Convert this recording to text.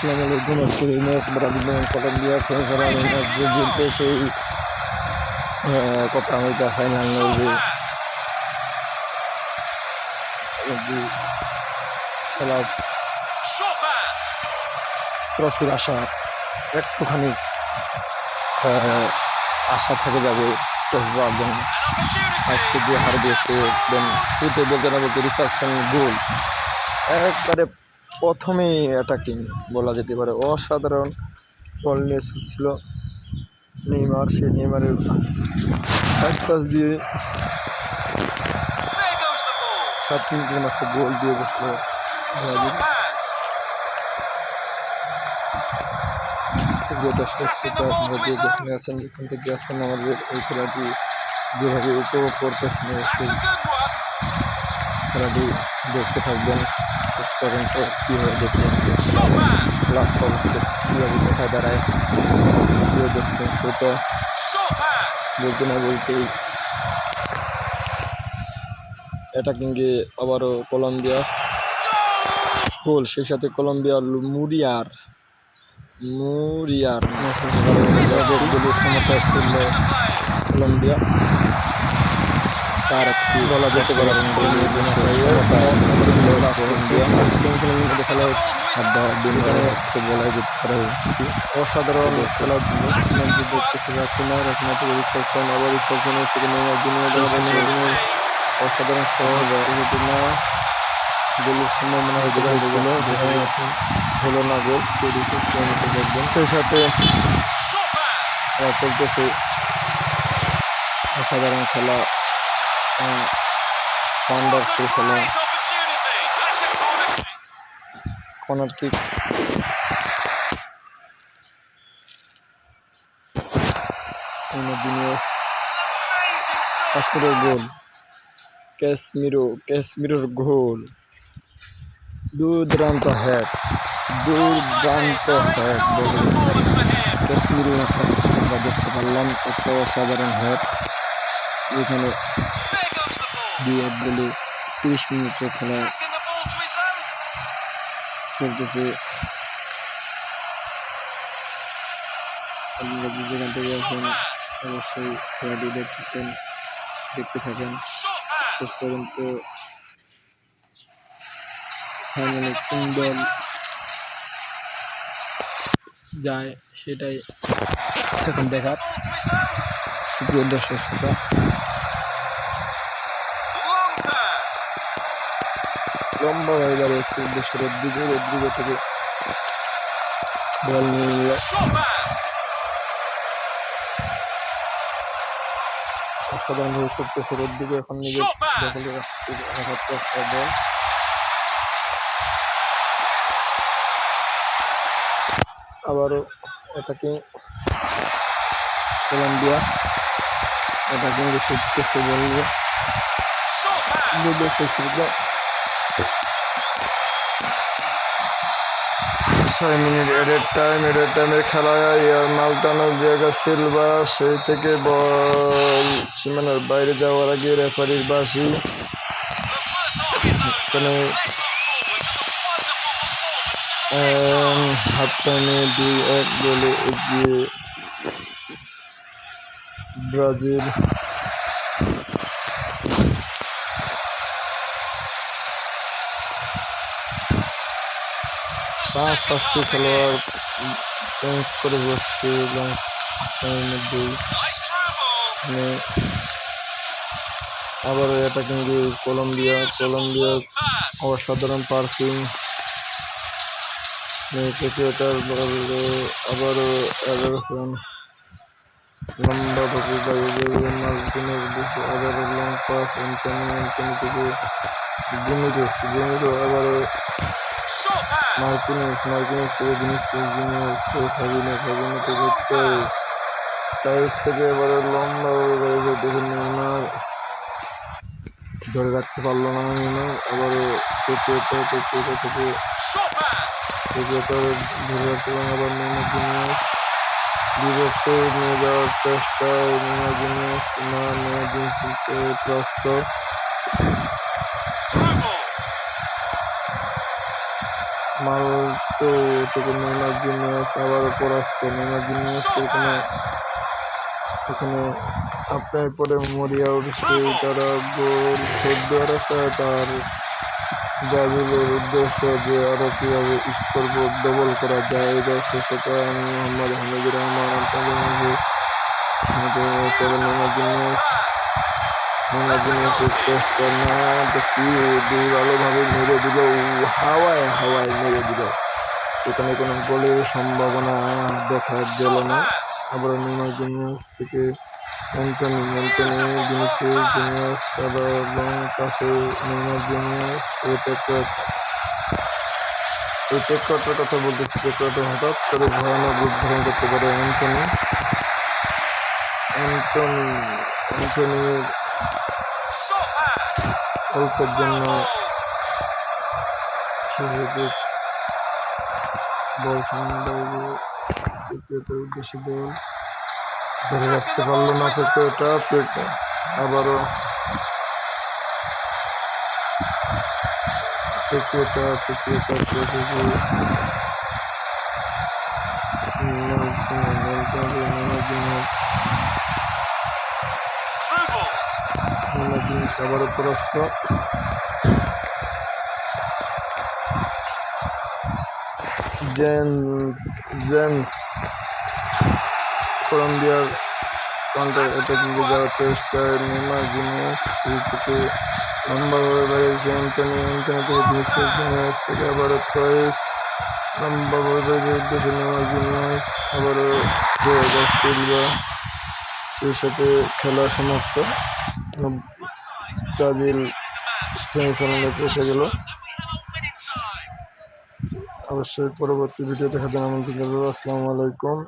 আসসালামু আলাইকুম আজকের এই ম্যাচ ব্রাজিল কলম্বিয়া সেই কোপা আমেরিকা ফাইনাল লড়বে খেলা ট্রফির আশা একটুখানি আশা থেকে যাবে ট্রফি পাওয়ার জন্য আজকে যে হার দিয়েছে একদম শুরুতে বলতে না বলতে রিসার্চন গোল একবারে প্রথমেই অ্যাটাকিং বলা যেতে পারে। অসাধারণ বল নিয়ে ছিল নেইমার। সেই নেইমারের পাস দিয়ে সাত মিনিটের মাত্র গোল দিয়ে বসল যেখানে আছেন যেখান থেকে আছেন আমাদের এই খেলাটি যেভাবে উপভোগ করতেছেন খেলাটি দেখতে থাকবেন শেষ পর্যন্ত কীভাবে দেখতে pass. ফলাফল কীভাবে কোথায় দাঁড়ায় Short pass. বলতে না বলতেই অ্যাটাকিংয়ে আবারও কলম্বিয়া গোল সেই সাথে Colombia Muriel Muriel play. Colombia বলা যেতে পারে সেমিফাইনালের খেলা হচ্ছে আড্ডা বিনোদনে বলা যেতে পারে হচ্ছে অসাধারণ খেলাধুলো আপনাদের দেখতেছি রাসিনার এখানে থেকে রিসেপশন আবার রিসেপশনের থেকে নেওয়ার জন্য অসাধারণ সহজ না গোলের সময় মনে হয় গোল ছিল যেখানে হলো না গোল রিসেস দেখবেন সেই সাথে Short pass. খেলা চলতেছে অসাধারণ খেলা ওয়ান্ডারফুল খেলা Great opportunity. That's a corner. Corner kick দিনীয় Amazing save. কাশ্মীরের গোল ক্যাশমিরো ক্যাশমিরোর গোল দুর্দান্ত হ্যাট দুর্দান্ত হ্যাট বলে Performance for him. কাশ্মীরি আমরা এখানে ball. দিয়ে বলে তিরিশ মিনিটের খেলা. চলতেছে আপনারা যে যেখান থেকে pass. অবশ্যই খেলাটি দেখতেছেন, দেখতে থাকেন শেষ পর্যন্ত ফাইনালে কোন দল যায় সেটাই এখন দেখার Ball to his own. প্রিয় দর্শক শ্রোতা. লম্বা হয়ে দাঁড়িয়েছে উদ্দেশ্য রদ্রিগো রদ্রিগো থেকে বল নিয়ে নিল. অসাধারণভাবে ছুটতেছে রদ্রিগো এখন নিজে. দখলে রাখছে চেষ্টা বল আবারও এটাকে কলম্বিয়া এটাকে ছুটতেছে বলব Short pass. বিদেশে শুরুতে ছয় মিনিট এডের টাইম এডের টাইমের খেলায় ইয়ার জায়গা সিলভা সেই থেকে বল সীমানার বাইরে যাওয়ার আগে রেফারির বাসি. আহ, হাফ টাইমে দুই এক গোলে এগিয়ে ব্রাজিল পাঁচ, পাঁচটি খেলোয়াড় চেঞ্জ করে বসছে. মানে আবারও এটা কিন্তু কলম্বিয়া কলম্বিয়া. অসাধারণ পার্সিং ক্রিকেটার বলে আবারও লম্বা থেকে বাইরে মার্টিনের দেশে আবারও লং পাস অ্যান্টনি অ্যান্টনি থেকে গুমিরোস গুমিরো আবারও. মার্টিনেস মার্টিনেস থেকে ভিনিসিয়াস জুনিয়র্স ফাবিনো ফাবিনো থেকে টাইস টাইস থেকে এবারে লম্বা বেড়েছে দেখে নেইমার ধরে রাখতে পারল না নেইমার আবারও পেঁচিয়েতে পেঁচিয়েতে থেকে Short ধরে রাখতে পারল আবার নেইমার জুনিয়র্স ডিবক্সে নিয়ে যাওয়ার চেষ্টায় নেইমার জুনিয়র্স না নেইমার জুনিয়র্সকে ত্রস্ত. মালটো থেকে নেইমার জুনিয়র্স আবারও পরাস্ত নেইমার জুনিয়র্সের Short এখানে আপনার পরে মরিয়া উঠছে, তারা গোল শোধ আর তার ব্রাজিলের উদ্দেশ্য যে আরও কীভাবে স্কোর ডবল করা যায়, এই দর্শক সেটা আমি মোহাম্মদ হামিদুর রহমান, আপনাদের চেষ্টা না দেখি দুরালোভাবে মেরে দিল, হাওয়ায় হাওয়ায় মেরে দিল। এখানে কোনো গোলের সম্ভাবনা দেখা গেল না। আবার নেইমার জুনিয়র্স থেকে। অ্যান্টনি অ্যান্টনি ভিনিসিয়াস জুনিয়র্স তারা লং পাশে নেইমার জুনিয়র্স এই পেকট এই পেকটের কথা বলতেছি পেকট হঠাৎ করে ভয়ানক রূপ ধারণ করতে পারে অ্যান্টনি অ্যান্টনি অ্যান্টনির. অল্পের জন্য. শেষে বল সামনে উদ্দেশ্যে বল ধরে রাখতে পারল না ক্রিকেটটা পেটে আবারও. আবারও পরস্ত। জেমস জেমস কলম্বিয়ার কাউন্টার অ্যাটাকিং যাওয়ার চেষ্টা নেইমার সেই থেকে লম্বাভাবে বেড়েছে অ্যান্টনি অ্যান্টনি থেকে ভিনিসিয়াস জুনিয়র্স থেকে আবারও টয়েস। লম্বাভাবে বেড়ে উদ্দেশ্যে নেইমার জুনিয়র্স আবারও সিলভা, সেই সাথে খেলা সমাপ্ত। ব্রাজিল সেমিফাইনালে এসে গেল। অবশ্যই পরবর্তী ভিডিও দেখার জন্য আমন্ত্রণ জানাব। আসসালামু আলাইকুম।